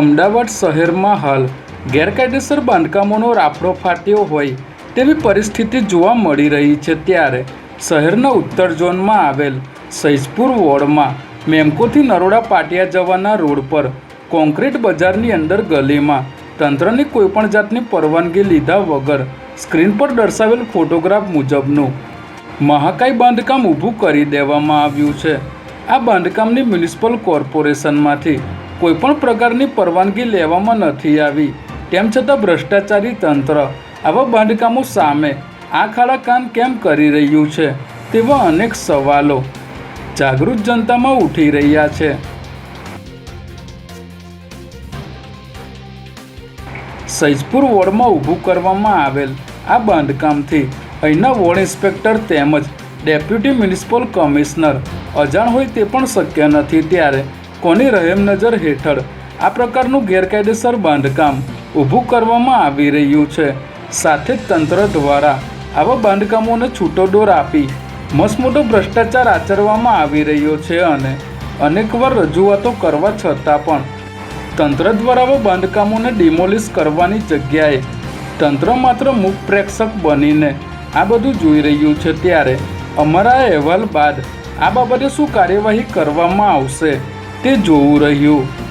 અમદાવાદ શહેરમાં હાલ ગેરકાયદેસર બાંધકામોનો રાફડો ફાટ્યો હોય તેવી પરિસ્થિતિ જોવા મળી રહી છે ત્યારે શહેરના ઉત્તર ઝોનમાં આવેલ સૈજપુર વોર્ડમાં મેમકોથી નરોડા પાટિયા જવાના રોડ પર કોન્ક્રીટ બજારની અંદર ગલીમાં તંત્રની કોઈપણ જાતની પરવાનગી લીધા વગર સ્ક્રીન પર દર્શાવેલ ફોટોગ્રાફ મુજબનું મહાકાય બાંધકામ ઊભું કરી દેવામાં આવ્યું છે. આ બાંધકામની મ્યુનિસિપલ કોર્પોરેશનમાંથી કોઈપણ પ્રકારની પરવાનગી લેવામાં નથી આવી. તેમ છતાં ભ્રષ્ટાચારી તંત્ર આવા બાંધકામો સામે આ ખાડા કાન કેમ કરી રહ્યું છે તેવા અનેક સવાલો જાગૃત જનતામાં ઉઠી રહ્યા છે. સૈજપુર વોર્ડમાં ઊભું કરવામાં આવેલ આ બાંધકામથી અહીંના વોર્ડ ઇન્સ્પેક્ટર તેમજ ડેપ્યુટી મ્યુનિસિપલ કમિશનર અજાણ હોય તે પણ શક્ય નથી ત્યારે કોની રહેમ નજર હેઠળ? આ પ્રકારનું ગેરકાયદેસર બાંધકામ ઊભું કરવામાં આવી રહ્યું છે. સાથે જ તંત્ર દ્વારા આવા બાંધકામોને છૂટો દોર આપી મસમોટો ભ્રષ્ટાચાર આચરવામાં આવી રહ્યો છે અને અનેકવાર રજૂઆતો કરવા છતાં પણ તંત્ર દ્વારા આવા બાંધકામોને ડિમોલિશ કરવાની જગ્યાએ તંત્ર માત્ર મુખ પ્રેક્ષક બનીને આ બધું જોઈ રહ્યું છે. ત્યારે અમારા અહેવાલ બાદ આ બાબતે શું કાર્યવાહી કરવામાં આવશે? તે જોવું રહ્યું.